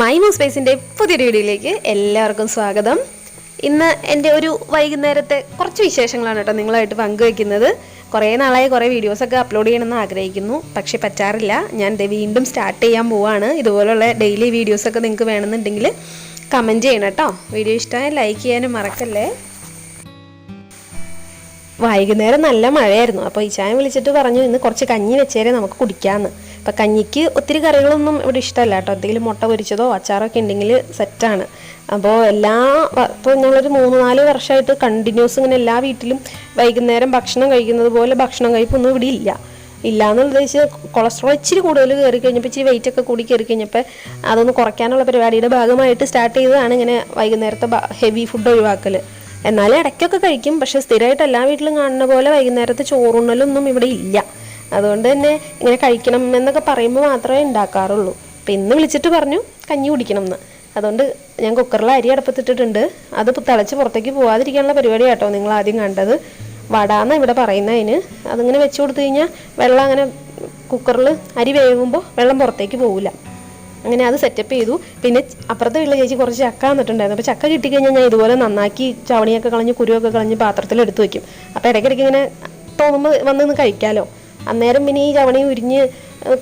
മൈമു സ്പേസിന്റെ പുതിയൊരു വീഡിയോയിലേക്ക് എല്ലാവർക്കും സ്വാഗതം. ഇന്ന് എന്റെ ഒരു വൈകുന്നേരത്തെ കുറച്ച് വിശേഷങ്ങളാണ് കേട്ടോ നിങ്ങളായിട്ട് പങ്കുവയ്ക്കുന്നത് കുറേ നാളായി കുറേ വീഡിയോസൊക്കെ അപ്ലോഡ് ചെയ്യണമെന്ന് ആഗ്രഹിക്കുന്നു. പക്ഷേ പറ്റാറില്ല. ഞാൻ വീണ്ടും സ്റ്റാർട്ട് ചെയ്യാൻ പോവാണ്. ഇതുപോലുള്ള ഡെയിലി വീഡിയോസൊക്കെ നിങ്ങൾക്ക് വേണമെന്നുണ്ടെങ്കിൽ കമന്റ് ചെയ്യണം കേട്ടോ. വീഡിയോ ഇഷ്ടമായ ലൈക്ക് ചെയ്യാനും മറക്കല്ലേ? വൈകുന്നേരം നല്ല മഴയായിരുന്നു. അപ്പോൾ ഇച്ചായൻ വിളിച്ചിട്ട് പറഞ്ഞു ഇന്ന് കുറച്ച് കഞ്ഞി വെച്ചേരെ നമുക്ക് കുടിക്കാമെന്ന് അപ്പം കഞ്ഞിക്ക് ഒത്തിരി കറികളൊന്നും ഇവിടെ ഇഷ്ടമല്ല കേട്ടോ. എന്തെങ്കിലും മുട്ട പൊരിച്ചതോ അച്ചാറോ ഒക്കെ ഉണ്ടെങ്കിൽ സെറ്റാണ് അപ്പോൾ എല്ലാ ഇപ്പോൾ ഞങ്ങളൊരു മൂന്ന് നാല് വർഷമായിട്ട് കണ്ടിന്യൂസ് ഇങ്ങനെ എല്ലാ വീട്ടിലും വൈകുന്നേരം ഭക്ഷണം കഴിക്കുന്നത് പോലെ ഭക്ഷണം കഴിപ്പൊന്നും ഇവിടെ ഇല്ല. ഇല്ലാന്ന് ഉദ്ദേശിച്ച് കൊളസ്ട്രോൾ ഇച്ചിരി കൂടുതൽ കയറി കഴിഞ്ഞപ്പോൾ ഇച്ചിരി വെയിറ്റ് ഒക്കെ കൂടി കയറി കഴിഞ്ഞപ്പോൾ അതൊന്ന് കുറയ്ക്കാനുള്ള പരിപാടിയുടെ ഭാഗമായിട്ട് സ്റ്റാർട്ട് ചെയ്തതാണ് ഇങ്ങനെ വൈകുന്നേരത്തെ ഹെവി ഫുഡ് ഒഴിവാക്കൽ എന്നാലും ഇടയ്ക്കൊക്കെ കഴിക്കും. പക്ഷേ സ്ഥിരമായിട്ട് എല്ലാ വീട്ടിലും കാണുന്ന പോലെ വൈകുന്നേരത്തെ ചോറുണ്ണലൊന്നും ഇവിടെ ഇല്ല. അതുകൊണ്ട് തന്നെ ഇങ്ങനെ കഴിക്കണം എന്നൊക്കെ പറയുമ്പോൾ മാത്രമേ ഉണ്ടാക്കാറുള്ളൂ. അപ്പം ഇന്ന് വിളിച്ചിട്ട് പറഞ്ഞു കഞ്ഞി കുടിക്കണം എന്ന്. അതുകൊണ്ട് ഞാൻ കുക്കറിൽ അരി അടുപ്പത്തിട്ടിട്ടുണ്ട്. അത് തിളച്ച് പുറത്തേക്ക് പോകാതിരിക്കാനുള്ള പരിപാടി കേട്ടോ നിങ്ങൾ ആദ്യം കണ്ടത്. വടാന്ന് ഇവിടെ പറയുന്നതിന് അതിങ്ങനെ വെച്ച് കൊടുത്തു കഴിഞ്ഞാൽ വെള്ളം അങ്ങനെ കുക്കറിൽ അരി വേകുമ്പോൾ വെള്ളം പുറത്തേക്ക് പോകില്ല അങ്ങനെ അത് സെറ്റപ്പ് ചെയ്തു. പിന്നെ അപ്പുറത്തെ വീട്ടിലെ ചേച്ചി കുറച്ച് ചക്ക വന്നിട്ടുണ്ടായിരുന്നു അപ്പോൾ ചക്ക കിട്ടിക്കഴിഞ്ഞാൽ ഞാൻ ഇതുപോലെ നന്നാക്കി ചവണിയൊക്കെ കളഞ്ഞ് കുരുവൊക്കെ കളഞ്ഞ് പാത്രത്തിൽ എടുത്തു വെക്കും. അപ്പോൾ ഇടയ്ക്കിടയ്ക്ക് ഇങ്ങനെ തോന്നുമ്പോൾ വന്ന് കഴിക്കാമല്ലോ അന്നേരം പിന്നെ ഈ ചവണി ഉരിഞ്ഞ്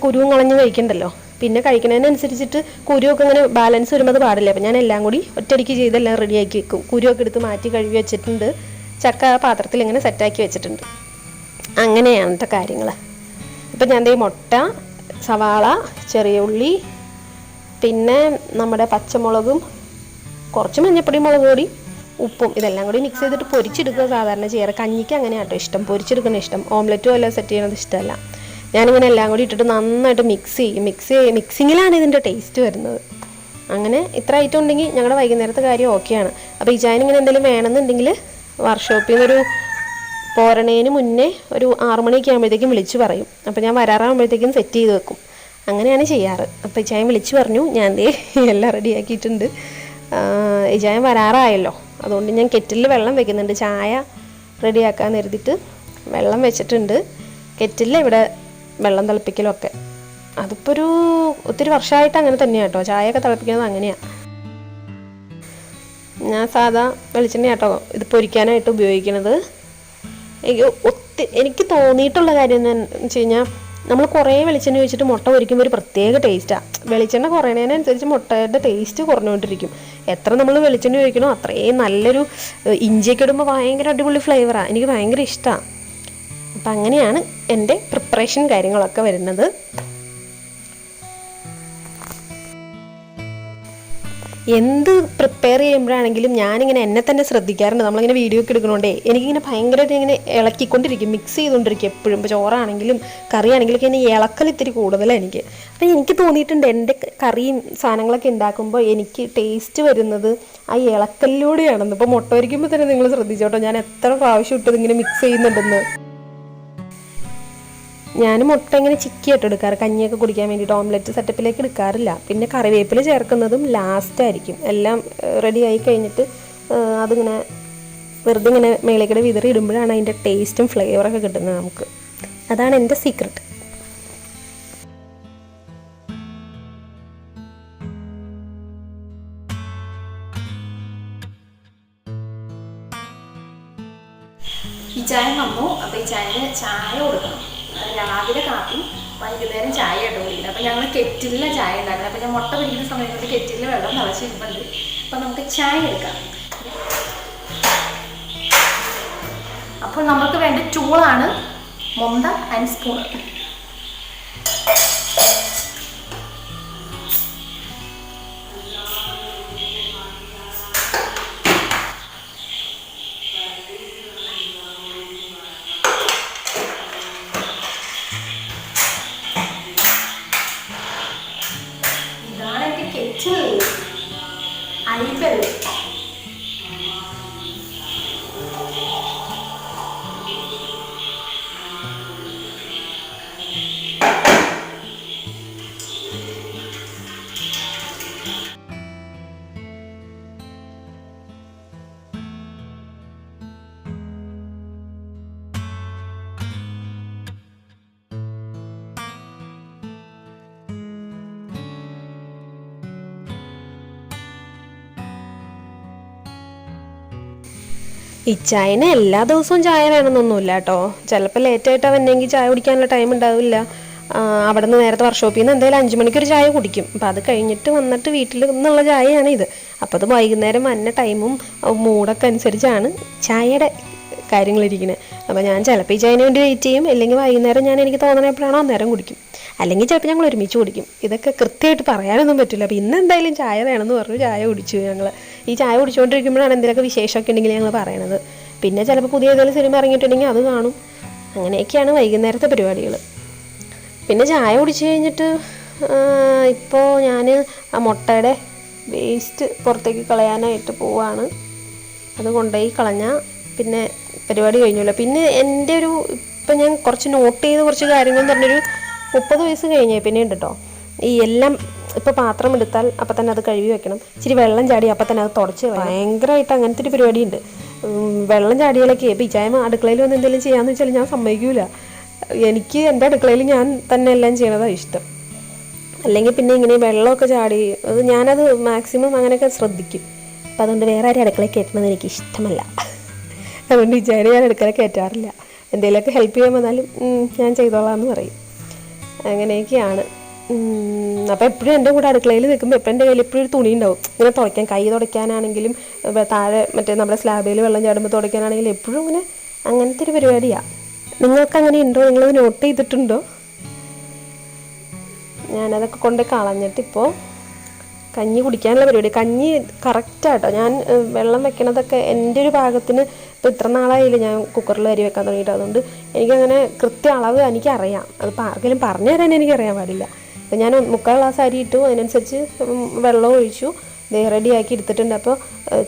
കുരുവും കളഞ്ഞ് കഴിക്കണ്ടല്ലോ. പിന്നെ കഴിക്കുന്നതിനനുസരിച്ചിട്ട് കുരുവൊക്കെ ഇങ്ങനെ ബാലൻസ് വരുമ്പോൾ അത് പാടില്ല? അപ്പം ഞാൻ എല്ലാം കൂടി ഒറ്റയടിക്ക് ചെയ്തെല്ലാം റെഡിയാക്കി വെക്കും. കുരുവൊക്കെ എടുത്ത് മാറ്റി കഴുകി വെച്ചിട്ടുണ്ട്. ചക്ക പാത്രത്തിൽ ഇങ്ങനെ സെറ്റാക്കി വെച്ചിട്ടുണ്ട്. അങ്ങനെയാണ് കേട്ടോ കാര്യങ്ങൾ ഇപ്പം ഞാൻ ദേ മുട്ട സവാള ചെറിയ ഉള്ളി പിന്നെ നമ്മുടെ പച്ചമുളകും കുറച്ച് മഞ്ഞപ്പൊടി മുളക് പൊടി ഉപ്പും ഇതെല്ലാം കൂടി മിക്സ് ചെയ്തിട്ട് പൊരിച്ചെടുക്കുക സാധാരണ ചെയ്യാറ്. കഞ്ഞിക്ക് അങ്ങനെ ആട്ടോ ഇഷ്ടം. പൊരിച്ചെടുക്കുന്ന ഇഷ്ടം. ഓംലെറ്റും അല്ല സെറ്റ് ചെയ്യണത് ഇഷ്ടമല്ല. ഞാനിങ്ങനെ എല്ലാം കൂടി ഇട്ടിട്ട് നന്നായിട്ട് മിക്സ് ചെയ്യും. മിക്സ് ചെയ്യും മിക്സിങ്ങിലാണ് ഇതിന്റെ ടേസ്റ്റ് വരുന്നത്. അങ്ങനെ ഇത്ര ഐറ്റം ഉണ്ടെങ്കിൽ ഞങ്ങളുടെ വൈകുന്നേരത്തെ കാര്യം ഓക്കെയാണ് അപ്പോൾ ഇങ്ങനെ എന്തെങ്കിലും വേണമെന്നുണ്ടെങ്കിൽ വർക്ക്ഷോപ്പിൽ നിന്നൊരു പോരണേന് മുന്നേ ഒരു ആറുമണിയൊക്കെ ആകുമ്പോഴത്തേക്കും വിളിച്ചു പറയും. അപ്പോൾ ഞാൻ വരാറാകുമ്പോഴത്തേക്കും സെറ്റ് ചെയ്ത് വെക്കും. അങ്ങനെയാണ് ചെയ്യാറ്. അപ്പോൾ ഇച്ചായൻ വിളിച്ചു പറഞ്ഞു ഞാൻ ദേ എല്ലാം റെഡിയാക്കിയിട്ടുണ്ട് ഇച്ചായൻ വരാറായല്ലോ. അതുകൊണ്ട് ഞാൻ കെറ്റിലിൽ വെള്ളം വെക്കുന്നുണ്ട്. ചായ റെഡിയാക്കാൻ കരുതിയിട്ട് വെള്ളം വെച്ചിട്ടുണ്ട്. കെറ്റിലിൽ ഇവിടെ വെള്ളം തിളപ്പിക്കലൊക്കെ. അതിപ്പോൾ ഒരു ഒത്തിരി വർഷമായിട്ട് അങ്ങനെ തന്നെയാണ് കേട്ടോ ചായയൊക്കെ തിളപ്പിക്കുന്നത് അങ്ങനെയാണ് ഞാൻ സാധാ വെളിച്ചെണ്ണ ഇത് പൊരിക്കാനായിട്ട് ഉപയോഗിക്കുന്നത് എനിക്ക് ഒത്തിരി എനിക്ക് തോന്നിയിട്ടുള്ള കാര്യം എന്ന് വെച്ച് കഴിഞ്ഞാൽ നമ്മൾ കുറേ വെളിച്ചെണ്ണ ഒഴിച്ചിട്ട് മുട്ട പൊരിക്കുമ്പോൾ ഒരു പ്രത്യേക ടേസ്റ്റാണ് വെളിച്ചെണ്ണ കുറയണതിനനുസരിച്ച് മുട്ടയുടെ ടേസ്റ്റ് കുറഞ്ഞുകൊണ്ടിരിക്കും. എത്ര നമ്മൾ വെളിച്ചെണ്ണ ഒഴിക്കണോ അത്രയും നല്ലൊരു ഇഞ്ചിയൊക്കെ ഇടുമ്പോൾ ഭയങ്കര അടിപൊളി ഫ്ലേവറാണ് എനിക്ക് ഭയങ്കര ഇഷ്ടമാണ് അപ്പം അങ്ങനെയാണ് എന്റെ പ്രിപ്പറേഷൻ കാര്യങ്ങളൊക്കെ വരുന്നത്. എന്ത് പ്രിപ്പയർ ചെയ്യുമ്പോഴാണെങ്കിലും ഞാനിങ്ങനെ എന്നെ തന്നെ ശ്രദ്ധിക്കാറുണ്ട്. നമ്മളിങ്ങനെ വീഡിയോ ഒക്കെ എടുക്കണോണ്ടേ എനിക്കിങ്ങനെ ഭയങ്കരമായിട്ട് ഇങ്ങനെ ഇളക്കിക്കൊണ്ടിരിക്കും. മിക്സ് ചെയ്തുകൊണ്ടിരിക്കും എപ്പോഴും. ഇപ്പോൾ ചോറാണെങ്കിലും കറിയാണെങ്കിലും ഒക്കെ ഇനി ഇളക്കൽ ഇത്തിരി കൂടുതലാണ് എനിക്ക്. അപ്പം എനിക്ക് തോന്നിയിട്ടുണ്ട് എന്റെ കറിയും സാധനങ്ങളൊക്കെ ഉണ്ടാക്കുമ്പോൾ എനിക്ക് ടേസ്റ്റ് വരുന്നത് ആ ഇളക്കലിലൂടെയാണെന്ന്. ഇപ്പോൾ മുട്ട വരിക്കുമ്പോൾ തന്നെ നിങ്ങൾ ശ്രദ്ധിച്ചോട്ടോ? ഞാൻ എത്ര പ്രാവശ്യം ഇട്ടത് ഇങ്ങനെ മിക്സ് ചെയ്യുന്നുണ്ടെന്ന്. ഞാൻ മുട്ട ഇങ്ങനെ ചിക്കിയായിട്ട് എടുക്കാറ്. കഞ്ഞിയൊക്കെ കുടിക്കാൻ വേണ്ടിയിട്ട് ഓംലെറ്റ് സെറ്റപ്പിലേക്ക് എടുക്കാറില്ല. പിന്നെ കറിവേപ്പില ചേർക്കുന്നതും ലാസ്റ്റ് ആയിരിക്കും. എല്ലാം റെഡി ആയി കഴിഞ്ഞിട്ട് അതിങ്ങനെ വെറുതെ ഇങ്ങനെ മേലേക്കിടെ വിതറി ഇടുമ്പോഴാണ് അതിന്റെ ടേസ്റ്റും ഫ്ലേവറൊക്കെ കിട്ടുന്നത് നമുക്ക്. അതാണ് എന്റെ സീക്രട്ട് ഈ ചായ വന്നു അപ്പോൾ ഈ ചായ ചായ കൊടുക്കണം. രാവിലെ കാപ്പി വൈകുന്നേരം ചായ ഇട്ട് കുടിക്കുന്നത്. അപ്പം ഞങ്ങൾ കെറ്റിലെ ചായ ഉണ്ടാക്കുന്നത്. അപ്പം ഞാൻ മുട്ട പിടിക്കുന്ന സമയത്ത് കെറ്റിലെ വെള്ളം തിളച്ചിരിപ്പുണ്ട് അപ്പം നമുക്ക് ചായ എടുക്കാം. അപ്പോൾ നമുക്ക് വേണ്ട ടൂളാണ് മൊന്ത ആൻഡ് സ്പൂൺ 别扭 ഇച്ചായന് എല്ലാ ദിവസവും ചായ വേണമെന്നൊന്നുമില്ല കേട്ടോ. ചിലപ്പോൾ ലേറ്റായിട്ട് അവനെങ്കിൽ ചായ കുടിക്കാനുള്ള ടൈം ഉണ്ടാവില്ല. അവിടെ നിന്ന് നേരത്തെ വർക്ക്ഷോപ്പിൽ നിന്ന് എന്തായാലും അഞ്ച് മണിക്കൊരു ചായ കുടിക്കും. അപ്പം അത് കഴിഞ്ഞിട്ട് വന്നിട്ട് വീട്ടിൽ നിന്നുള്ള ചായയാണ് ഇത്. അപ്പോൾ അത് വൈകുന്നേരം വന്ന ടൈമും മൂടൊക്കെ അനുസരിച്ചാണ് ചായയുടെ കാര്യങ്ങളിരിക്കുന്നത് അപ്പോൾ ഞാൻ ചിലപ്പോൾ ഈ ചായന് വേണ്ടി വെയിറ്റ് ചെയ്യും. അല്ലെങ്കിൽ വൈകുന്നേരം ഞാൻ എനിക്ക് തോന്നണ എപ്പോഴാണോ അന്നേരം കുടിക്കും. അല്ലെങ്കിൽ ചിലപ്പോൾ ഞങ്ങൾ ഒരുമിച്ച് കുടിക്കും. ഇതൊക്കെ കൃത്യമായിട്ട് പറയാനൊന്നും പറ്റില്ല. അപ്പോൾ ഇന്ന് എന്തായാലും ചായ വേണമെന്ന് പറഞ്ഞു ചായ കുടിച്ചു ഞങ്ങൾ ഈ ചായ കുടിച്ചുകൊണ്ടിരിക്കുമ്പോഴാണ് എന്തെങ്കിലുമൊക്കെ വിശേഷമൊക്കെ ഉണ്ടെങ്കിൽ ഞങ്ങൾ പറയണത്. പിന്നെ ചിലപ്പോൾ പുതിയ ഏതെങ്കിലും സിനിമ ഇറങ്ങിയിട്ടുണ്ടെങ്കിൽ അത് കാണും. അങ്ങനെയൊക്കെയാണ് വൈകുന്നേരത്തെ പരിപാടികൾ പിന്നെ ചായ കുടിച്ച് കഴിഞ്ഞിട്ട് ഇപ്പോൾ ഞാൻ ആ മുട്ടയുടെ വേസ്റ്റ് പുറത്തേക്ക് കളയാനായിട്ട് പോവാണ്. അത് കൊണ്ടുപോയി കളഞ്ഞാൽ പിന്നെ പരിപാടി കഴിഞ്ഞല്ലോ. പിന്നെ എന്റെ ഒരു ഇപ്പം ഞാൻ കുറച്ച് നോട്ട് ചെയ്ത കുറച്ച് കാര്യങ്ങൾ പറഞ്ഞൊരു മുപ്പത് വയസ്സ് കഴിഞ്ഞേ പിന്നെ ഉണ്ട് കേട്ടോ ഈ എല്ലാം ഇപ്പോൾ പാത്രം എടുത്താൽ അപ്പം തന്നെ അത് കഴുകി വെക്കണം. ഇച്ചിരി വെള്ളം ചാടി അപ്പം തന്നെ അത് തുടച്ച്. ഭയങ്കരമായിട്ട് അങ്ങനത്തെ ഒരു പരിപാടിയുണ്ട്. വെള്ളം ചാടികളൊക്കെ ഇപ്പം ഇച്ചായ്മ അടുക്കളയിൽ വന്ന് എന്തെങ്കിലും ചെയ്യാന്ന് വെച്ചാൽ ഞാൻ സമ്മതിക്കൂല. എനിക്ക് എന്റെ അടുക്കളയിൽ ഞാൻ തന്നെ എല്ലാം ചെയ്യണതാണ് ഇഷ്ടം. അല്ലെങ്കിൽ പിന്നെ ഇങ്ങനെ വെള്ളമൊക്കെ ചാടി അത് ഞാനത് മാക്സിമം അങ്ങനെയൊക്കെ ശ്രദ്ധിക്കും. അപ്പം അതുകൊണ്ട് വേറെ ആരും അടുക്കളയിൽ കയറ്റണമെന്ന് എനിക്ക് ഇഷ്ടമല്ല. അതുകൊണ്ട് വിചാരം ഞാൻ അടുക്കളയിൽ കയറ്റാറില്ല. എന്തെങ്കിലുമൊക്കെ ഹെൽപ്പ് ചെയ്യാൻ വന്നാലും ഞാൻ ചെയ്തോളാം എന്ന് പറയും. അങ്ങനെയൊക്കെയാണ്. അപ്പോൾ എപ്പോഴും എന്റെ കൂടെ അടുക്കളയിൽ നിൽക്കുമ്പോൾ എപ്പോഴും എന്റെ കയ്യിൽ എപ്പോഴും ഒരു തുണി ഉണ്ടാവും. ഇങ്ങനെ തുടയ്ക്കാൻ കൈ തുടയ്ക്കാനാണെങ്കിലും താഴെ മറ്റേ നമ്മുടെ സ്ലാബിൽ വെള്ളം ചാടുമ്പോൾ തുടയ്ക്കാനാണെങ്കിലും എപ്പോഴും ഇങ്ങനെ അങ്ങനത്തെ ഒരു പരിപാടിയാണ് നിങ്ങൾക്ക് അങ്ങനെ ഉണ്ടോ? നിങ്ങളത് നോട്ട് ചെയ്തിട്ടുണ്ടോ? ഞാനതൊക്കെ കൊണ്ട് കളഞ്ഞിട്ട് ഇപ്പോൾ കഞ്ഞി കുടിക്കാനുള്ള പരിപാടി. കഞ്ഞി കറക്റ്റാട്ടോ ഞാൻ വെള്ളം വെക്കണതൊക്കെ എന്റെ ഒരു പാകത്തിന് ഇപ്പോൾ ഇത്ര നാളായില്ല ഞാൻ കുക്കറിൽ അരി വെക്കാൻ തുടങ്ങിയിട്ട്. അതുകൊണ്ട് എനിക്കങ്ങനെ കൃത്യ അളവ് എനിക്കറിയാം. അതിപ്പോൾ ആർക്കെങ്കിലും പറഞ്ഞു തരാൻ എനിക്കറിയാൻ പാടില്ല. അപ്പോൾ ഞാൻ മുക്കാൽ ഗ്ലാസ് അരി ഇട്ടു. അതിനനുസരിച്ച് വെള്ളം ഒഴിച്ചു. ദേ റെഡിയാക്കി എടുത്തിട്ടുണ്ട്. അപ്പോൾ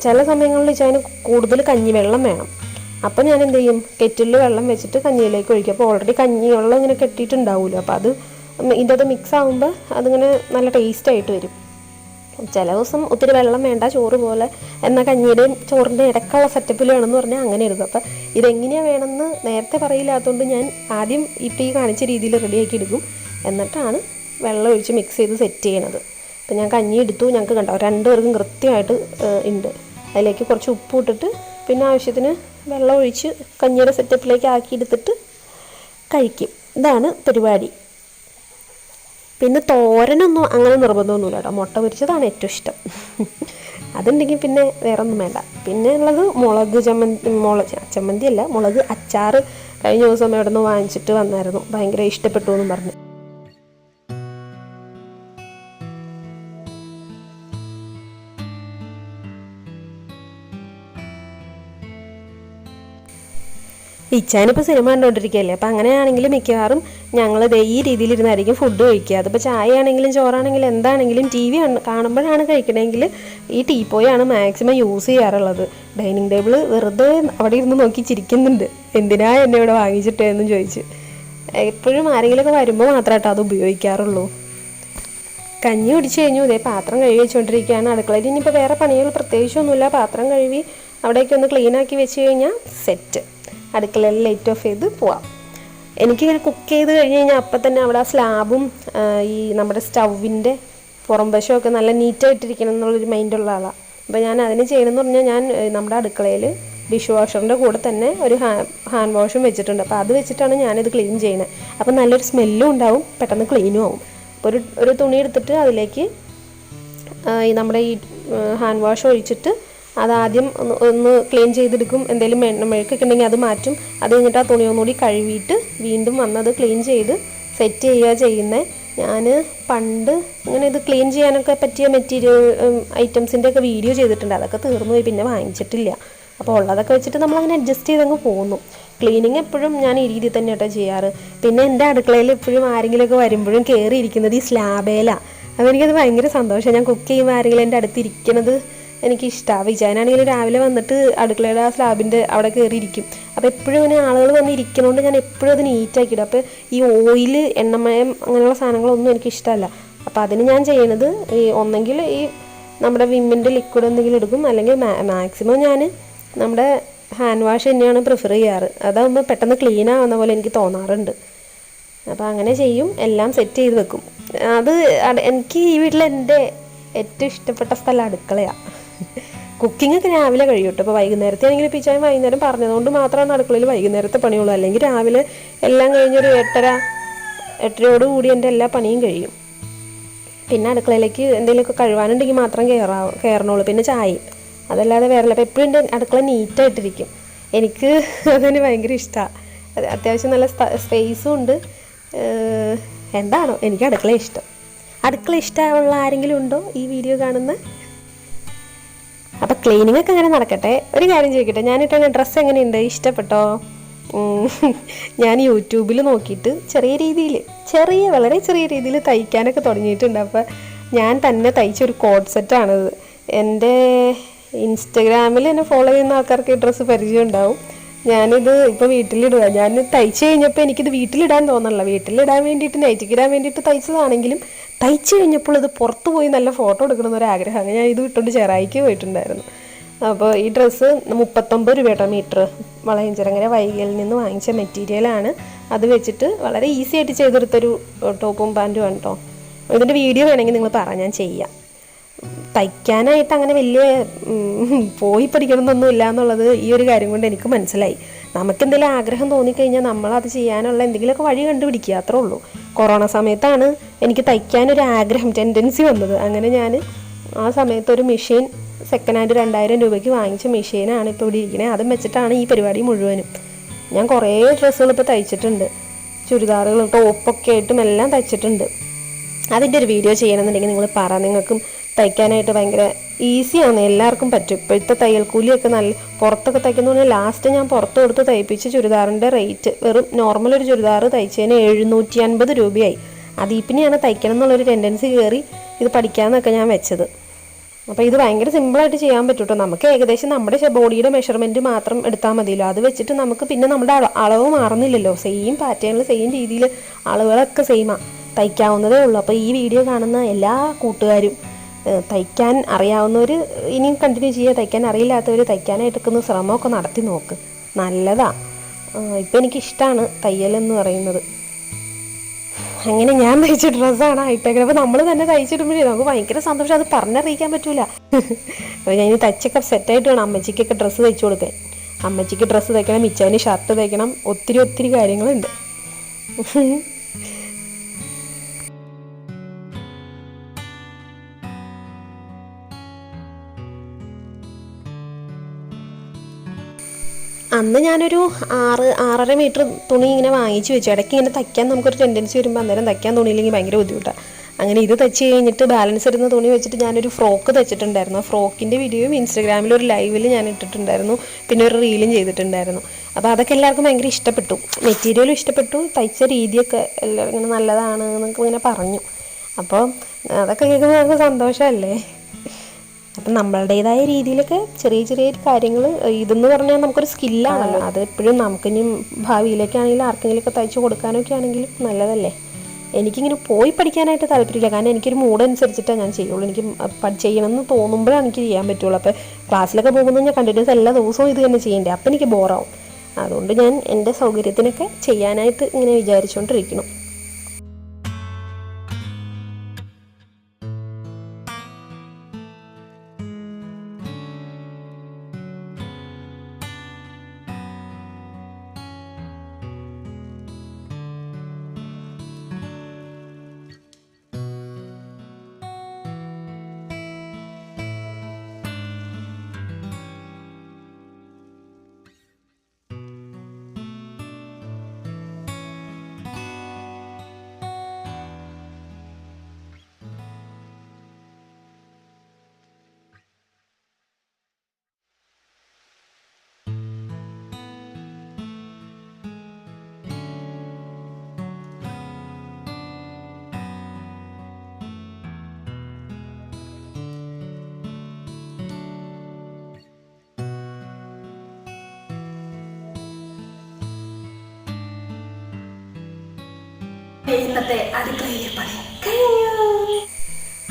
ചില സമയങ്ങളിൽ വെച്ചാൽ കൂടുതൽ കഞ്ഞി വെള്ളം വേണം. അപ്പോൾ ഞാൻ എന്ത് ചെയ്യും? കെറ്റിലിൽ വെള്ളം വെച്ചിട്ട് കഞ്ഞിയിലേക്ക് ഒഴിക്കും. അപ്പോൾ ഓൾറെഡി കഞ്ഞി വെള്ളം ഇങ്ങനെ കെട്ടിയിട്ടുണ്ടാവുമല്ലോ അപ്പോൾ അത് അത് മിക്സ് ആകുമ്പോൾ അതിങ്ങനെ നല്ല ടേസ്റ്റ് ആയിട്ട് വരും. ചില ദിവസം ഒത്തിരി വെള്ളം വേണ്ട ചോറ് പോലെ. എന്ന കഞ്ഞിയുടെയും ചോറിന്റെ ഇടയ്ക്കുള്ള സെറ്റപ്പിൽ വേണമെന്ന് പറഞ്ഞാൽ അങ്ങനെ എടുക്കും അപ്പം ഇതെങ്ങനെയാണ് വേണമെന്ന് നേരത്തെ പറയില്ലാത്തതുകൊണ്ട് ഞാൻ ആദ്യം ഇപ്പം ഈ കാണിച്ച രീതിയിൽ റെഡിയാക്കി എടുക്കും. എന്നിട്ടാണ് വെള്ളം ഒഴിച്ച് മിക്സ് ചെയ്ത് സെറ്റ് ചെയ്യണത്. അപ്പം ഞാൻ കഞ്ഞി എടുത്തു. ഞങ്ങൾക്ക് കണ്ടോ രണ്ടു പേർക്കും കൃത്യമായിട്ട് ഉണ്ട്. അതിലേക്ക് കുറച്ച് ഉപ്പ് ഇട്ടിട്ട് പിന്നെ ആവശ്യത്തിന് വെള്ളം ഒഴിച്ച് കഞ്ഞിയുടെ സെറ്റപ്പിലേക്ക് ആക്കി എടുത്തിട്ട് കഴിക്കും. ഇതാണ് പരിപാടി. പിന്നെ തോരനൊന്നും അങ്ങനെ നിർബന്ധമൊന്നുമില്ല കേട്ടോ. മുട്ട പൊരിച്ചതാണ് ഏറ്റവും ഇഷ്ടം. അതുണ്ടെങ്കിൽ പിന്നെ വേറെ ഒന്നും വേണ്ട. പിന്നെ ഉള്ളത് മുളക് ചമ്മന്തി മുളക് ചമ്മന്തി അല്ല മുളക് അച്ചാർ കഴിഞ്ഞ ദിവസം എവിടെ നിന്ന് വാങ്ങിച്ചിട്ട് വന്നായിരുന്നു. ഭയങ്കര ഇഷ്ടപ്പെട്ടു എന്നും പറഞ്ഞു. ഇച്ചാനിപ്പോൾ സിനിമ കണ്ടുകൊണ്ടിരിക്കുകയല്ലേ അപ്പോൾ അങ്ങനെയാണെങ്കിൽ മിക്കവാറും ഞങ്ങൾ ഈ രീതിയിലിരുന്നായിരിക്കും ഫുഡ് കഴിക്കുക. അതിപ്പോൾ ചായ ആണെങ്കിലും ചോറാണെങ്കിലും എന്താണെങ്കിലും ടി വി കാണുമ്പോഴാണ് കഴിക്കണമെങ്കിൽ ഈ ടീപ്പോയാണ് മാക്സിമം യൂസ് ചെയ്യാറുള്ളത്. ഡൈനിങ് ടേബിൾ വെറുതെ അവിടെ ഇരുന്ന് നോക്കി ചിരിക്കുന്നുണ്ട്. എന്തിനാ എന്നെ ഇവിടെ വാങ്ങിച്ചിട്ടേ എന്നും ചോദിച്ച്. എപ്പോഴും ആരെങ്കിലുമൊക്കെ വരുമ്പോൾ മാത്രമേ കേട്ടോ അത് ഉപയോഗിക്കാറുള്ളൂ. കഞ്ഞി കുടിച്ചു കഴിഞ്ഞു. ഇതേ പാത്രം കഴുകി വെച്ചുകൊണ്ടിരിക്കുകയാണ് അടുക്കളയിൽ ഇനിയിപ്പോൾ വേറെ പണികൾ പ്രത്യേകിച്ചൊന്നുമില്ല. പാത്രം കഴുകി അവിടേക്ക് ഒന്ന് ക്ലീൻ ആക്കി വെച്ച് കഴിഞ്ഞാൽ സെറ്റ് അടുക്കളയിൽ ലൈറ്റ് ഓഫ് ചെയ്ത് പോവാം. എനിക്കിങ്ങനെ കുക്ക് ചെയ്ത് കഴിഞ്ഞ് കഴിഞ്ഞാൽ അപ്പം തന്നെ അവിടെ ആ സ്ലാബും ഈ നമ്മുടെ സ്റ്റൗവിന്റെ പുറം വശമൊക്കെ നല്ല നീറ്റായിട്ടിരിക്കണം എന്നുള്ളൊരു മൈൻഡുള്ള ആളാണ് അപ്പോൾ ഞാൻ അതിന് ചെയ്യണമെന്ന് പറഞ്ഞാൽ ഞാൻ നമ്മുടെ അടുക്കളയിൽ ഡിഷ് വാഷറിന്റെ കൂടെ തന്നെ ഒരു ഹാൻഡ് വാഷും വെച്ചിട്ടുണ്ട്. അപ്പോൾ അത് വെച്ചിട്ടാണ് ഞാനിത് ക്ലീൻ ചെയ്യുന്നത് അപ്പോൾ നല്ലൊരു സ്മെല്ലും ഉണ്ടാവും പെട്ടെന്ന് ക്ലീനും ആവും. അപ്പോൾ ഒരു ഒരു തുണി എടുത്തിട്ട് അതിലേക്ക് നമ്മുടെ ഈ ഹാൻഡ് വാഷ് ഒഴിച്ചിട്ട് അതാദ്യം ഒന്ന് ഒന്ന് ക്ലീൻ ചെയ്തെടുക്കും. എന്തെങ്കിലും മെഴുക്കൊക്കെ ഉണ്ടെങ്കിൽ അത് മാറ്റും. അത് കഴിഞ്ഞിട്ട് ആ തുണി ഒന്നുകൂടി കഴുകിയിട്ട് വീണ്ടും വന്നത് ക്ലീൻ ചെയ്ത് സെറ്റ് ചെയ്യുക ചെയ്യുന്നത് ഞാൻ പണ്ട് ഇങ്ങനെ ഇത് ക്ലീൻ ചെയ്യാനൊക്കെ പറ്റിയ മെറ്റീരിയൽ ഐറ്റംസിന്റെ ഒക്കെ വീഡിയോ ചെയ്തിട്ടുണ്ട്. അതൊക്കെ തീർന്നു പോയി പിന്നെ വാങ്ങിച്ചിട്ടില്ല. അപ്പോൾ ഉള്ളതൊക്കെ വെച്ചിട്ട് നമ്മളങ്ങനെ അഡ്ജസ്റ്റ് ചെയ്തങ്ങ് പോകുന്നു ക്ലീനിങ് എപ്പോഴും ഞാൻ ഈ രീതിയിൽ തന്നെ കേട്ടോ ചെയ്യാറ്. പിന്നെ എന്റെ അടുക്കളയിൽ എപ്പോഴും ആരെങ്കിലുമൊക്കെ വരുമ്പോഴും കയറിയിരിക്കുന്നത് ഈ സ്ലാബേല അപ്പോൾ എനിക്കത് ഭയങ്കര സന്തോഷമാണ് ഞാൻ കുക്ക് ചെയ്യുമ്പോൾ ആരെങ്കിലും എന്റെ അടുത്ത് ഇരിക്കണത് എനിക്ക് ഇഷ്ടമാണ് വിജയനാണെങ്കിൽ രാവിലെ വന്നിട്ട് അടുക്കളയുടെ ആ സ്ലാബിന്റെ അവിടെ കയറി ഇരിക്കും അപ്പോൾ എപ്പോഴും ഇങ്ങനെ ആളുകൾ വന്ന് ഇരിക്കണോണ്ട് ഞാൻ എപ്പോഴും അത് നീറ്റാക്കിയിടും അപ്പോൾ ഈ ഓയിൽ എണ്ണമയം അങ്ങനെയുള്ള സാധനങ്ങളൊന്നും എനിക്കിഷ്ടമല്ല. അപ്പോൾ അതിന് ഞാൻ ചെയ്യണത് ഈ ഒന്നെങ്കിൽ ഈ നമ്മുടെ വിമ്മിന്റെ ലിക്വിഡ് എന്തെങ്കിലും എടുക്കും. അല്ലെങ്കിൽ മാക്സിമം ഞാൻ നമ്മുടെ ഹാൻഡ് വാഷ് തന്നെയാണ് പ്രിഫർ ചെയ്യാറ്. അതാകുമ്പോൾ പെട്ടെന്ന് ക്ലീൻ ആവുന്ന പോലെ എനിക്ക് തോന്നാറുണ്ട്. അപ്പോൾ അങ്ങനെ ചെയ്യും. എല്ലാം സെറ്റ് ചെയ്ത് വെക്കും. അത് എനിക്ക് ഈ വീട്ടിൽ എന്റെ ഏറ്റവും ഇഷ്ടപ്പെട്ട സ്ഥലം അടുക്കളയാണ് കുക്കിംഗ് ഒക്കെ രാവിലെ കഴിയും കേട്ടോ. അപ്പോൾ വൈകുന്നേരത്തെ ആണെങ്കിൽ പിച്ചായ വൈകുന്നേരം പറഞ്ഞതുകൊണ്ട് മാത്രമാണ് അടുക്കളയിൽ വൈകുന്നേരത്തെ പണിയുള്ളൂ. അല്ലെങ്കിൽ രാവിലെ എല്ലാം കഴിഞ്ഞൊരു എട്ടര എട്ടരയോട് കൂടി എന്റെ എല്ലാ പണിയും കഴിയും. പിന്നെ അടുക്കളയിലേക്ക് എന്തെങ്കിലുമൊക്കെ കഴിവാനുണ്ടെങ്കിൽ മാത്രം കയറാ കയറണുള്ളൂ പിന്നെ ചായ അതല്ലാതെ വേറെ അപ്പോൾ എപ്പോഴും എന്റെ അടുക്കള നീറ്റായിട്ടിരിക്കും എനിക്ക് അതിന് ഭയങ്കര ഇഷ്ടമാണ് അത്യാവശ്യം നല്ല സ്പേസും ഉണ്ട്. എന്താണോ എനിക്ക് അടുക്കള ഇഷ്ടം. അടുക്കള ഇഷ്ടമുള്ള ആരെങ്കിലും ഉണ്ടോ ഈ വീഡിയോ കാണുന്ന? അപ്പം ക്ലീനിങ് ഒക്കെ അങ്ങനെ നടക്കട്ടെ. ഒരു കാര്യം ചോദിക്കട്ടെ ഞാനിട്ട് ഡ്രസ്സ് എങ്ങനെയുണ്ട്? ഇഷ്ടപ്പെട്ടോ? ഞാൻ യൂട്യൂബിൽ നോക്കിയിട്ട് ചെറിയ രീതിയിൽ ചെറിയ വളരെ ചെറിയ രീതിയിൽ തയ്ക്കാനൊക്കെ തുടങ്ങിയിട്ടുണ്ട്. അപ്പോൾ ഞാൻ തന്നെ തയ്ച്ച ഒരു കോഡ് സെറ്റാണിത് എന്റെ ഇൻസ്റ്റഗ്രാമിൽ എന്നെ ഫോളോ ചെയ്യുന്ന ആൾക്കാർക്ക് ഈ ഡ്രസ്സ് പരിചയം ഉണ്ടാവും. ഞാനിത് ഇപ്പോൾ വീട്ടിലിടുക ഞാൻ തയ്ച്ച് കഴിഞ്ഞപ്പോൾ എനിക്കിത് വീട്ടിലിടാൻ തോന്നണില്ല. വീട്ടിലിടാൻ വേണ്ടിയിട്ട് നൈറ്റിക്കിടാൻ വേണ്ടിയിട്ട് തയ്ച്ചതാണെങ്കിലും തയ്ച്ച് കഴിഞ്ഞപ്പോൾ ഇത് പുറത്ത് പോയി നല്ല ഫോട്ടോ എടുക്കണം ഒരു ആഗ്രഹമാണ് ഞാൻ ഇത് വിട്ടുകൊണ്ട് ചെറായിക്ക് പോയിട്ടുണ്ടായിരുന്നു. അപ്പോൾ ഈ ഡ്രസ്സ് മുപ്പത്തൊമ്പത് രൂപ കേട്ടോ മീറ്റർ വളയഞ്ചിറങ്ങര വൈകയിൽ നിന്ന് വാങ്ങിച്ച മെറ്റീരിയലാണ് അത് വെച്ചിട്ട് വളരെ ഈസി ആയിട്ട് ചെയ്തെടുത്തൊരു ടോപ്പും പാന്റും ആണ് കേട്ടോ ഇതിന്റെ വീഡിയോ വേണമെങ്കിൽ നിങ്ങൾ പറ ഞാൻ ചെയ്യാം. തയ്ക്കാനായിട്ട് അങ്ങനെ വലിയ പോയി പഠിക്കണമെന്നൊന്നുമില്ല എന്നുള്ളത് ഈ ഒരു കാര്യം കൊണ്ട് എനിക്ക് മനസ്സിലായി. നമുക്ക് എന്തെങ്കിലും ആഗ്രഹം തോന്നിക്കഴിഞ്ഞാൽ നമ്മളത് ചെയ്യാനുള്ള എന്തെങ്കിലുമൊക്കെ വഴി കണ്ടുപിടിക്കുക അത്രേ ഉള്ളൂ. കൊറോണ സമയത്താണ് എനിക്ക് തയ്ക്കാനൊരു ആഗ്രഹം ടെൻഡൻസി വന്നത്. അങ്ങനെ ഞാൻ ആ സമയത്ത് ഒരു മെഷീൻ സെക്കൻഡ് ഹാൻഡ് രണ്ടായിരം രൂപയ്ക്ക് വാങ്ങിച്ച മെഷീനാണ് ഇപ്പോൾ ഇവിടെ ഇരിക്കുന്നത് അതും വെച്ചിട്ടാണ് ഈ പരിപാടി മുഴുവനും. ഞാൻ കുറേ ഡ്രസ്സുകൾ ഇപ്പോൾ തയ്ച്ചിട്ടുണ്ട്. ചുരിദാറുകളും ടോപ്പൊക്കെ ആയിട്ടും എല്ലാം തയ്ച്ചിട്ടുണ്ട്. അതിന്റെ ഒരു വീഡിയോ ചെയ്യണമെന്നുണ്ടെങ്കിൽ നിങ്ങൾ പറ. നിങ്ങൾക്കും തയ്ക്കാനായിട്ട് ഭയങ്കര ഈസിയാണ് എല്ലാവർക്കും പറ്റും. ഇപ്പോഴത്തെ തയ്യൽ കൂലിയൊക്കെ നല്ല പുറത്തൊക്കെ തയ്ക്കുന്ന പറഞ്ഞാൽ ലാസ്റ്റ് ഞാൻ പുറത്ത് കൊടുത്ത് തയ്പ്പിച്ച ചുരിദാറിന്റെ റേറ്റ് വെറും നോർമൽ ഒരു ചുരിദാർ തയ്ച്ചതിന് എഴുന്നൂറ്റി അൻപത് രൂപയായി അതീപ്പിനെയാണ് തയ്ക്കണം എന്നുള്ളൊരു ടെൻഡൻസി കയറി ഇത് പഠിക്കാമെന്നൊക്കെ ഞാൻ വെച്ചത്. അപ്പോൾ ഇത് ഭയങ്കര സിമ്പിളായിട്ട് ചെയ്യാൻ പറ്റൂട്ടോ. നമുക്ക് ഏകദേശം നമ്മുടെ ബോഡിയുടെ മെഷർമെന്റ് മാത്രം എടുത്താൽ മതിയല്ലോ. അത് വെച്ചിട്ട് നമുക്ക് പിന്നെ നമ്മുടെ അള- അളവ് മാറുന്നില്ലല്ലോ. സെയിം പാറ്റേണിൽ സെയിം രീതിയിൽ അളവുകളൊക്കെ സെയിമാണ് തയ്ക്കാവുന്നതേ ഉള്ളൂ. അപ്പോൾ ഈ വീഡിയോ കാണുന്ന എല്ലാ കൂട്ടുകാരും തയ്ക്കാൻ അറിയാവുന്നവർ ഇനിയും കണ്ടിന്യൂ ചെയ്യുക തയ്ക്കാൻ അറിയില്ലാത്തവർ തയ്ക്കാനായിട്ടൊക്കെ ശ്രമമൊക്കെ നടത്തി നോക്ക്. നല്ലതാണ് ഇപ്പം എനിക്കിഷ്ടമാണ് തയ്യലെന്ന് പറയുന്നത്. അങ്ങനെ ഞാൻ തയ്ച്ച ഡ്രസ്സാണ് ഇട്ടേക്കുന്നത് അപ്പോൾ നമ്മൾ തന്നെ തയ്ച്ചിടുമ്പോഴേ നമുക്ക് ഭയങ്കര സന്തോഷം. അത് പറഞ്ഞറിയിക്കാൻ പറ്റൂല. അപ്പോൾ ഞാൻ ഇനി തയ്ച്ചൊക്കെ സെറ്റായിട്ട് വേണം. അമ്മച്ചിക്കൊക്കെ ഡ്രസ്സ് തയ്ച്ചു കൊടുക്കാൻ. അമ്മച്ചിക്ക് ഡ്രസ്സ് തയ്ക്കണം മിച്ചാന് ഷർട്ട് തയ്ക്കണം. ഒത്തിരി ഒത്തിരി കാര്യങ്ങളുണ്ട്. അന്ന് ഞാനൊരു ആറ് ആറര മീറ്റർ തുണി ഇങ്ങനെ വാങ്ങിച്ചു വെച്ചു. ഇടയ്ക്ക് ഇങ്ങനെ തയ്ക്കാൻ നമുക്കൊരു ടെൻഡൻസി വരുമ്പോൾ അന്നേരം തയ്ക്കാൻ തുണിയില്ലെങ്കിൽ ഭയങ്കര ബുദ്ധിമുട്ടാണ് അങ്ങനെ ഇത് തയ്ച്ച് കഴിഞ്ഞിട്ട് ബാലൻസ് ഇരുന്ന തുണി വെച്ചിട്ട് ഞാനൊരു ഫ്രോക്ക് തയ്ച്ചിട്ടുണ്ടായിരുന്നു. ആ ഫ്രോക്കിന്റെ വീഡിയോയും ഇൻസ്റ്റാഗ്രാമിൽ ഒരു ലൈവിൽ ഞാൻ ഇട്ടിട്ടുണ്ടായിരുന്നു. പിന്നെ ഒരു റീലും ചെയ്തിട്ടുണ്ടായിരുന്നു. അപ്പോൾ അതൊക്കെ എല്ലാവർക്കും ഭയങ്കര ഇഷ്ടപ്പെട്ടു. മെറ്റീരിയലും ഇഷ്ടപ്പെട്ടു. തയ്ച്ച രീതിയൊക്കെ എല്ലാവരും ഇങ്ങനെ നല്ലതാണ് എന്നൊക്കെ ഇങ്ങനെ പറഞ്ഞു. അപ്പോൾ അതൊക്കെ കേൾക്കുമ്പോൾ നമുക്ക് സന്തോഷമല്ലേ? അപ്പം നമ്മളുടേതായ രീതിയിലൊക്കെ ചെറിയ ചെറിയ കാര്യങ്ങൾ ഇതെന്ന് പറഞ്ഞാൽ നമുക്കൊരു സ്കില്ലാണല്ലോ അത് എപ്പോഴും നമുക്കിനി ഭാവിയിലേക്കാണെങ്കിലും ആർക്കെങ്കിലുമൊക്കെ തയ്ച്ചു കൊടുക്കാനൊക്കെ ആണെങ്കിലും നല്ലതല്ലേ? എനിക്കിങ്ങനെ പോയി പഠിക്കാനായിട്ട് താല്പര്യമില്ല. കാരണം എനിക്കൊരു മൂഡ് അനുസരിച്ചിട്ടേ ഞാൻ ചെയ്യുള്ളൂ. എനിക്ക് ചെയ്യണമെന്ന് തോന്നുമ്പോഴാണ് എനിക്ക് ചെയ്യാൻ പറ്റുള്ളൂ. അപ്പോൾ ക്ലാസ്സിലൊക്കെ പോകുമ്പോൾ ഞാൻ കണ്ടിന്യൂസ് എല്ലാ ദിവസവും ഇത് തന്നെ ചെയ്യണ്ടേ? അപ്പം എനിക്ക് ബോറാവും അതുകൊണ്ട് ഞാൻ എന്റെ സൗകര്യത്തിനൊക്കെ ചെയ്യാനായിട്ട് ഇങ്ങനെ വിചാരിച്ചുകൊണ്ടിരിക്കണം ഇന്നത്തെ അടുക്കളയിലെ പണി.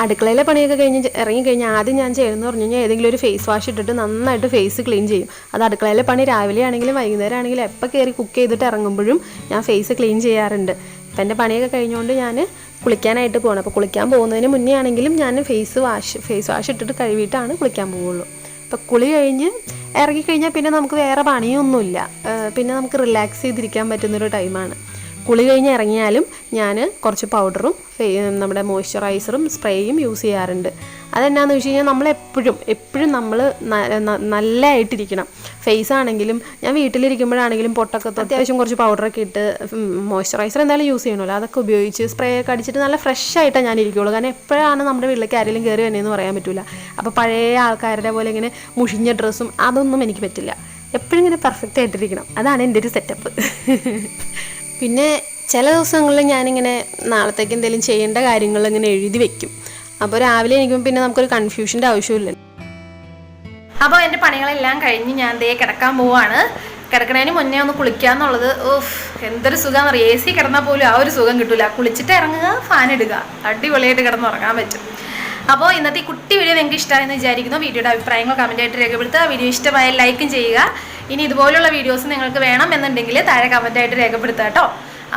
അടുക്കളയിലെ പണിയൊക്കെ കഴിഞ്ഞ് ഇറങ്ങിക്കഴിഞ്ഞാൽ ആദ്യം ഞാൻ ചെയ്യുന്നത് പറഞ്ഞു. കഴിഞ്ഞാൽ ഏതെങ്കിലും ഒരു ഫേസ് വാഷ് ഇട്ടിട്ട് നന്നായിട്ട് ഫേസ് ക്ലീൻ ചെയ്യും. അത് അടുക്കളയിലെ പണി രാവിലെ ആണെങ്കിലും വൈകുന്നേരം ആണെങ്കിലും എപ്പോൾ കയറി കുക്ക് ചെയ്തിട്ട് ഇറങ്ങുമ്പോഴും ഞാൻ ഫേസ് ക്ലീൻ ചെയ്യാറുണ്ട്. ഇപ്പം എന്റെ പണിയൊക്കെ കഴിഞ്ഞുകൊണ്ട് ഞാൻ കുളിക്കാനായിട്ട് പോകണം അപ്പോൾ കുളിക്കാൻ പോകുന്നതിന് മുന്നേ ആണെങ്കിലും ഞാൻ ഫേസ് വാഷ് ഫേസ് വാഷ് ഇട്ടിട്ട് കഴുകിയിട്ടാണ് കുളിക്കാൻ പോവുള്ളൂ. അപ്പോൾ കുളി കഴിഞ്ഞ് ഇറങ്ങിക്കഴിഞ്ഞാൽ പിന്നെ നമുക്ക് വേറെ പണിയൊന്നുമില്ല. പിന്നെ നമുക്ക് റിലാക്സ് ചെയ്തിരിക്കാൻ പറ്റുന്നൊരു ടൈമാണ് കുളി കഴിഞ്ഞ് ഇറങ്ങിയാലും ഞാൻ കുറച്ച് പൗഡറും നമ്മുടെ മോയ്സ്ചറൈസറും സ്പ്രേയും യൂസ് ചെയ്യാറുണ്ട്. അതെന്നാന്ന് വെച്ച് കഴിഞ്ഞാൽ നമ്മളെപ്പോഴും എപ്പോഴും നമ്മൾ നല്ലതായിട്ടിരിക്കണം ഫേസ് ആണെങ്കിലും ഞാൻ വീട്ടിലിരിക്കുമ്പോഴാണെങ്കിലും പൊട്ടൊക്കെ അത്യാവശ്യം കുറച്ച് പൗഡറൊക്കെ ഇട്ട് മോയ്സ്ചറൈസർ എന്തായാലും യൂസ് ചെയ്യണമല്ലോ. അതൊക്കെ ഉപയോഗിച്ച് സ്പ്രേ ഒക്കെ അടിച്ചിട്ട് നല്ല ഫ്രഷ് ആയിട്ടാണ് ഞാൻ ഇരിക്കുള്ളൂ. കാരണം എപ്പോഴാണ് നമ്മുടെ വീട്ടിലേക്ക് ആരെങ്കിലും കയറി വന്നതെന്ന് പറയാൻ പറ്റില്ല അപ്പോൾ പഴയ ആൾക്കാരുടെ പോലെ ഇങ്ങനെ മുഷിഞ്ഞ ഡ്രസ്സും അതൊന്നും എനിക്ക് പറ്റില്ല. എപ്പോഴും ഇങ്ങനെ പെർഫെക്റ്റ് ആയിട്ടിരിക്കണം. അതാണ് എന്റെ ഒരു സെറ്റപ്പ് പിന്നെ ചില ദിവസങ്ങളിൽ ഞാനിങ്ങനെ നാളത്തേക്ക് എന്തെങ്കിലും ചെയ്യേണ്ട കാര്യങ്ങൾ ഇങ്ങനെ എഴുതി വെക്കും. അപ്പോൾ രാവിലെ എനിക്ക് പിന്നെ നമുക്കൊരു കൺഫ്യൂഷന്റെ ആവശ്യമില്ല. അപ്പോൾ എന്റെ പണികളെല്ലാം കഴിഞ്ഞ് ഞാൻ ദേ കിടക്കാൻ പോവാണ്. കിടക്കണതിന് മുന്നേ ഒന്ന് കുളിക്കുക എന്നുള്ളത് ഓഫ് എന്തൊരു സുഖം അറിയാം എ സി കിടന്നാൽ പോലും ആ ഒരു സുഖം കിട്ടൂല. കുളിച്ചിട്ട് ഇറങ്ങുക ഫാൻ ഇടുക. അടിപൊളിയായിട്ട് കിടന്നുറങ്ങാൻ പറ്റും. അപ്പോൾ ഇന്നത്തെ കുട്ടി വീഡിയോ നിങ്ങൾക്ക് ഇഷ്ടമായെന്ന് വിചാരിക്കുന്നു. വീഡിയോയുടെ അഭിപ്രായങ്ങൾ കമന്റ് ആയിട്ട് രേഖപ്പെടുത്തുക. വീഡിയോ ഇഷ്ടമായ ലൈക്കും ചെയ്യുക. ഇനി ഇതുപോലുള്ള വീഡിയോസ് നിങ്ങൾക്ക് വേണം എന്നുണ്ടെങ്കിൽ താഴെ കമന്റായിട്ട് രേഖപ്പെടുത്തുക കേട്ടോ.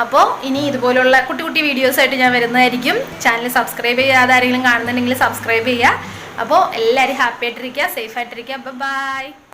അപ്പോൾ ഇനി ഇതുപോലുള്ള കുട്ടി കുട്ടി വീഡിയോസായിട്ട് ഞാൻ വരുന്നതായിരിക്കും. ചാനൽ സബ്സ്ക്രൈബ് ചെയ്യാതെ ആരെങ്കിലും കാണുന്നുണ്ടെങ്കിൽ സബ്സ്ക്രൈബ് ചെയ്യുക. അപ്പോൾ എല്ലാവരും ഹാപ്പി ആയിട്ടിരിക്കുക സേഫ് ആയിട്ടിരിക്കുക. ബൈ